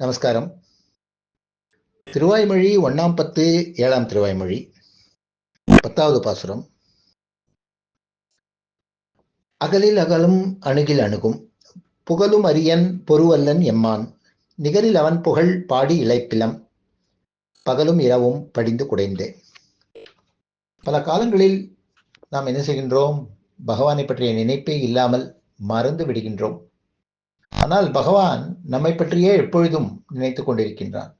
நமஸ்காரம். திருவாய்மொழி ஒன்றாம் பத்து ஏழாம் திருவாய்மொழி. பத்தாவது பாசுரம். அகலில் அகலும் அணுகில் அணுகும். புகழும் அரியன் பொறுவல்லன் எம்மான். நிகரில் அவன் புகழ் பாடி இழைப்பிலம். பகலும் இரவும் படிந்து குடைந்தே. பல காலங்களில் நாம் என்ன செய்கின்றோம்? பகவானை பற்றிய நினைப்பே இல்லாமல் மறந்து விடுகின்றோம். ஆனால் பகவான் நம்மை பற்றியே எப்பொழுதும் நினைத்துக் கொண்டிருக்கின்றான்.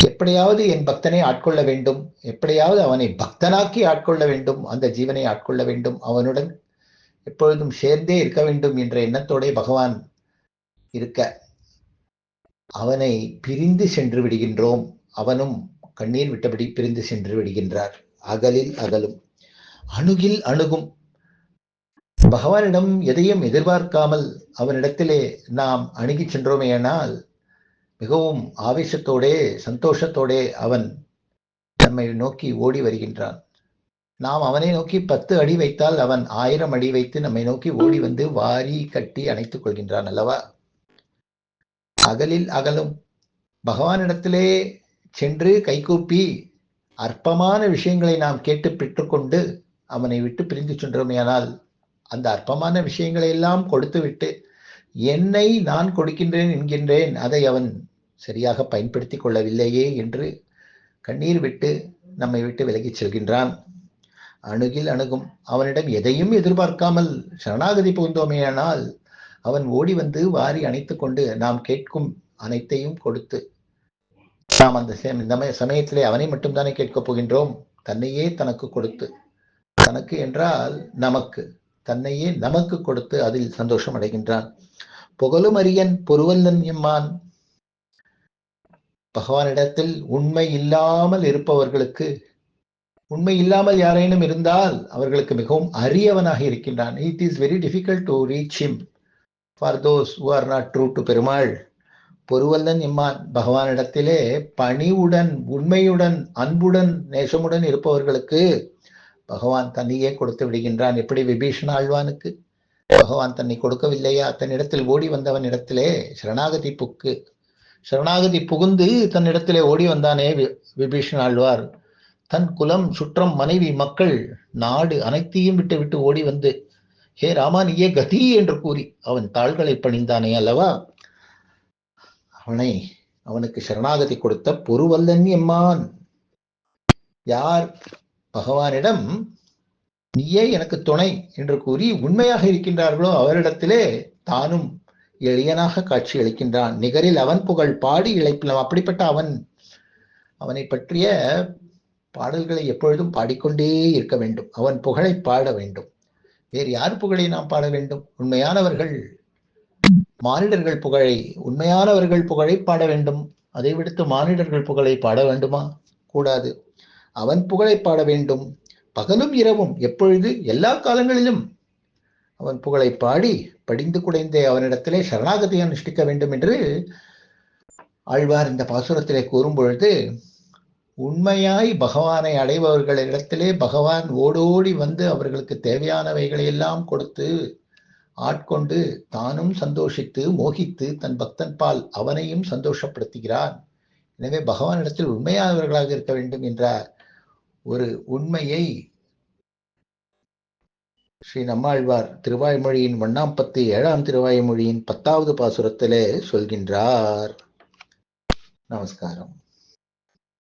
எப்படியாவது என் பக்தனை ஆட்கொள்ள வேண்டும் எப்படியாவது அவனை பக்தனாக்கி ஆட்கொள்ள வேண்டும் அந்த ஜீவனை ஆட்கொள்ள வேண்டும் அவனுடன் எப்பொழுதும் சேர்ந்தே இருக்க வேண்டும் என்ற எண்ணத்தோடே பகவான் இருக்க. அவனை பிரிந்து சென்று விடுகின்றோம். அவனும் கண்ணீர் விட்டபடி பிரிந்து சென்று விடுகின்றார். அகலில் அகலும். அணுகில் அணுகும். பகவானிடம் எதையும் எதிர்பார்க்காமல் அவனிடத்திலே நாம் அணுகி சென்றோமேயானால் மிகவும் ஆவேசத்தோடே சந்தோஷத்தோடே அவன் நம்மை நோக்கி ஓடி வருகின்றான். நாம் அவனை நோக்கி பத்து அடி வைத்தால் அவன் ஆயிரம் அடி வைத்து நம்மை நோக்கி ஓடி வந்து வாரி கட்டி அணைத்துக் கொள்கின்றான் அல்லவா? அகலில் அகலும். பகவானிடத்திலே சென்று கைகூப்பி அற்பமான விஷயங்களை நாம் கேட்டு பெற்றுக்கொண்டு அவனை விட்டு பிரிந்து சென்றோமேயானால் அந்த அற்பமான விஷயங்களை எல்லாம் கொடுத்துவிட்டு என்னை நான் கொடுக்கின்றேன் என்கின்றேன் அதை அவன் சரியாக பயன்படுத்தி கொள்ளவில்லையே என்று கண்ணீர் விட்டு நம்மை விட்டு விலகிச் செல்கின்றான். அணுகில் அணுகும் அவனிடம் எதையும் எதிர்பார்க்காமல் சரணாகதி புகுந்தோமேயானால் அவன் ஓடி வந்து வாரி அணைத்து கொண்டு நாம் கேட்கும் அனைத்தையும் கொடுத்து நாம் அந்த சமயத்திலே அவனை மட்டும்தானே கேட்கப் போகின்றோம்? தன்னையே தனக்கு கொடுத்து தனக்கு என்றால் நமக்கு தன்னையே நமக்கு கொடுத்து அதில் சந்தோஷம் அடைகின்றான் புகழும் அரியன் பொருவல்லன் எம்மான். பகவானிடத்தில் உண்மை இல்லாமல் இருப்பவர்களுக்கு உண்மை இல்லாமல் யாரேனும் இருந்தால் அவர்களுக்கு மிகவும் அரியவனாக இருக்கின்றான். It is very difficult to reach him for those who are not true to Perumal பொருவல்லன் இம்மான் பகவானிடத்திலே பணிவுடன் உண்மையுடன் அன்புடன் நேசமுடன் இருப்பவர்களுக்கு பகவான் தன்னையே கொடுத்து விடுகின்றான். எப்படி விபீஷண ஆழ்வானுக்கு? பகவான் தன்னை கொடுக்கவில்லையா? தன்னிடத்தில் ஓடி வந்தவன் இடத்திலே சரணாகதி புக்கு. சரணாகதி புகுந்து தன்னிடத்திலே ஓடி வந்தானே விபீஷண ஆழ்வார். தன் குலம் சுற்றம் மனைவி மக்கள் நாடு அனைத்தையும் விட்டு விட்டு ஓடி வந்து ஹே ராமா நீயே கதி என்று கூறி அவன் தாள்களை பணிந்தானே அல்லவா? அவனை அவனுக்கு சரணாகதி கொடுத்த பொருவல்லன் எம்மான். யார் பகவானிடம் நீயே எனக்கு துணை என்று கூறி உண்மையாக இருக்கின்றார்களோ அவரிடத்திலே தானும் எளியனாக காட்சி அளிக்கின்றான். நிகரில் அவன் புகழ் பாடி இழைப்பிலாம். அப்படிப்பட்ட அவன் அவனை பற்றிய பாடல்களை எப்பொழுதும் பாடிக்கொண்டே இருக்க வேண்டும். அவன் புகழை பாட வேண்டும். வேறு யார் புகழை நாம் பாட வேண்டும்? உண்மையானவர்கள் மானிடர்கள் புகழை உண்மையானவர்கள் புகழை பாட வேண்டும். அதை விடுத்து மானிடர்கள் புகழை பாட வேண்டுமா? கூடாது. அவன் புகழை பாட வேண்டும். பகலும் இரவும் எப்பொழுது எல்லா காலங்களிலும்? அவன் புகழை பாடி படிந்து குடைந்தே அவனிடத்திலே சரணாகதி அனுஷ்டிக்க வேண்டும் என்று ஆழ்வார் இந்த பாசுரத்திலே கூறும் பொழுது உண்மையாய் பகவானை அடைபவர்களிடத்திலே பகவான் ஓடோடி வந்து அவர்களுக்கு தேவையானவைகளை எல்லாம் கொடுத்து ஆட்கொண்டு தானும் சந்தோஷித்து மோகித்து தன் பக்தன் பால் அவனையும் சந்தோஷப்படுத்துகிறான். எனவே பகவானிடத்தில் உண்மையானவர்களாக இருக்க வேண்டும் என்றார். ஒரு உண்மையை ஸ்ரீ நம்மாழ்வார் திருவாய்மொழியின் ஒன்னாம் பத்து ஏழாம் திருவாய்மொழியின் பத்தாவது பாசுரத்திலே சொல்கின்றார். நமஸ்காரம்.